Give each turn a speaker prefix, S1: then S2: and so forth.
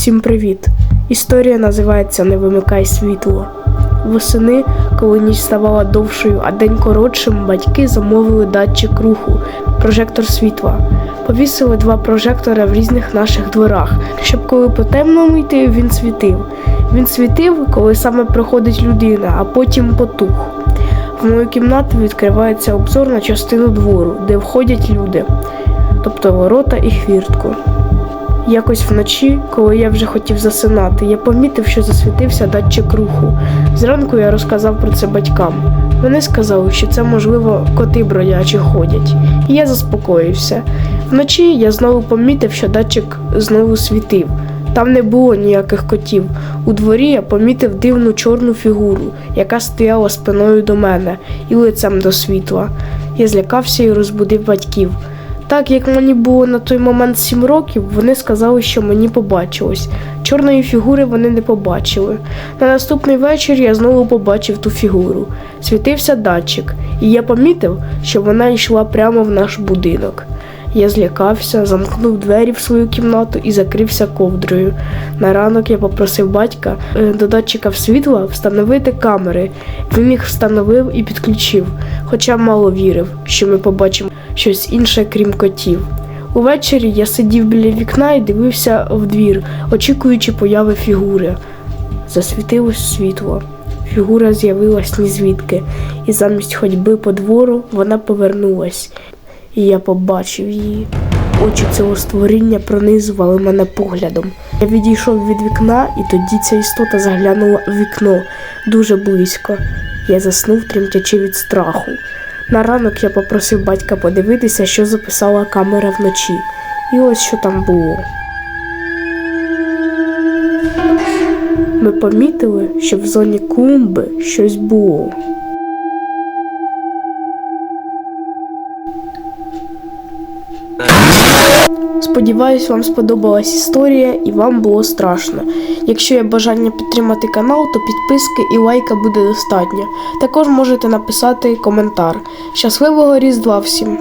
S1: Всім привіт! Історія називається Не вимикай світло. Восени, коли ніч ставала довшою, а день коротшим, батьки замовили датчик руху, прожектор світла. Повісили два прожектори в різних наших дворах, щоб коли по темному йти, він світив. Він світив, коли саме проходить людина, а потім потух. В мою кімнату відкривається обзор на частину двору, де входять люди, тобто ворота і хвіртку. Якось вночі, коли я вже хотів засинати, я помітив, що засвітився датчик руху. Зранку я розказав про це батькам. Вони сказали, що це можливо коти бродячі ходять, і я заспокоївся. Вночі я знову помітив, що датчик знову світив. Там не було ніяких котів. У дворі я помітив дивну чорну фігуру, яка стояла спиною до мене і лицем до світла. Я злякався і розбудив батьків. Так як мені було на той момент сім років, вони сказали, що мені побачилось. Чорної фігури вони не побачили. На наступний вечір я знову побачив ту фігуру. Світився датчик, і я помітив, що вона йшла прямо в наш будинок. Я злякався, замкнув двері в свою кімнату і закрився ковдрою. На ранок я попросив батька е, до датчика світла встановити камери. Він їх встановив і підключив, хоча мало вірив, що ми побачимо щось інше, крім котів. Увечері я сидів біля вікна і дивився в двір, очікуючи появи фігури. Засвітилось світло. Фігура з'явилась ні звідки, і замість ходьби по двору вона повернулась, і я побачив її. Очі цього створіння пронизували мене поглядом. Я відійшов від вікна, і тоді ця істота заглянула в вікно дуже близько. Я заснув, тремтячи від страху. На ранок я попросив батька подивитися, що записала камера вночі. І ось що там було. Ми помітили, що в зоні клумби щось було. Сподіваюсь, вам сподобалась історія і вам було страшно. Якщо є бажання підтримати канал, то підписки і лайка буде достатньо. Також можете написати коментар. Щасливого Різдва всім!